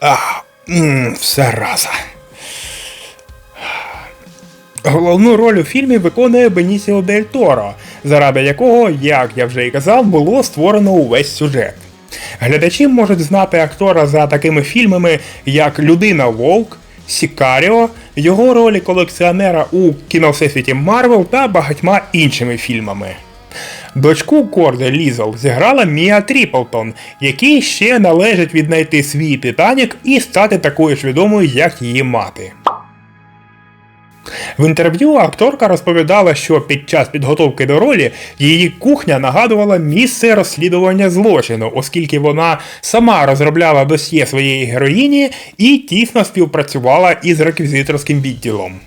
А, все раза. Головну роль у фільмі виконує Бенісіо Дель Торо, заради якого, як я вже і казав, було створено увесь сюжет. Глядачі можуть знати актора за такими фільмами, як Людина Вовк, Сікаріо, його ролі колекціонера у кіновсесвіті Марвел та багатьма іншими фільмами. Дочку Корди Лізел зіграла Мія Тріплтон, якій ще належить віднайти свій Титанік і стати такою ж відомою, як її мати. В інтерв'ю акторка розповідала, що під час підготовки до ролі її кухня нагадувала місце розслідування злочину, оскільки вона сама розробляла досьє своєї героїні і тісно співпрацювала із реквізиторським відділом.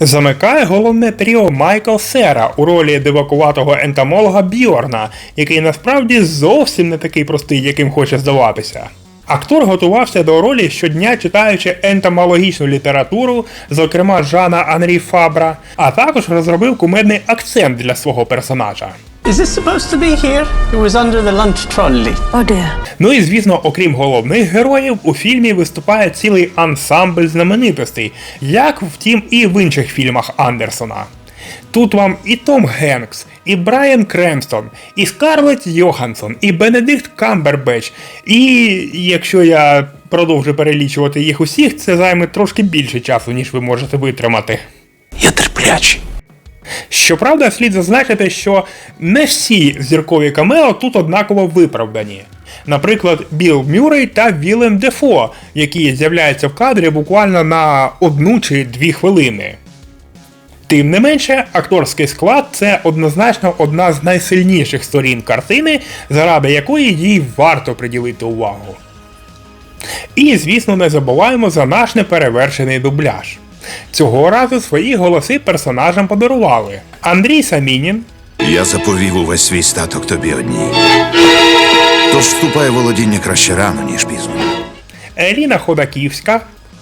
Замикає головне тріо Майкл Сера у ролі дивакуватого ентомолога Бьорна, який насправді зовсім не такий простий, яким хоче здаватися. Актор готувався до ролі щодня читаючи ентомологічну літературу, зокрема Жана Анрі Фабра, а також розробив кумедний акцент для свого персонажа. Is this supposed to be here? It was under the lunch trolley. Oh dear. Ну і звісно, окрім головних героїв, у фільмі виступає цілий ансамбль знаменитостей, як втім і в інших фільмах Андерсона. Тут вам і Том Генкс, і Брайан Кремстон, і Скарлетт Йоханссон, і Бенедикт Камбербеч. І якщо я продовжу перелічувати їх усіх, це займе трошки більше часу, ніж ви можете витримати. Я терплячий. Щоправда, слід зазначити, що не всі зіркові камео тут однаково виправдані. Наприклад, Білл Мюррей та Вілем Дефо, які з'являються в кадрі буквально на одну чи дві хвилини. Тим не менше, акторський склад це однозначно одна з найсильніших сторін картини, заради якої їй варто приділити увагу. І, звісно, не забуваємо за наш неперевершений дубляж. Цього разу свої голоси персонажам подарували Андрій Самінін, Я заповів увесь свій статок тобі одній. Тож вступає володіння краще рано, ніж пізно. Еліна Ходаківська,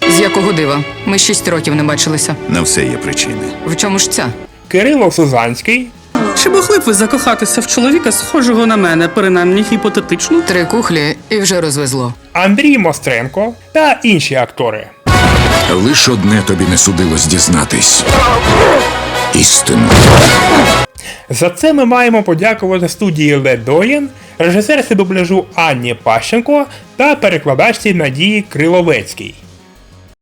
З якого дива? Ми шість років не бачилися. На все є причини. В чому ж ця? Кирило Сузанський, Чи могли б ви закохатися в чоловіка, схожого на мене, принаймні гіпотетично? Три кухлі і вже розвезло. Андрій Мостренко та інші актори. Лиш одне тобі не судилось дізнатись. Істину. За це ми маємо подякувати студії Ледоєн, режисерці дубляжу Анні Пащенко та перекладачці Надії Криловецькій.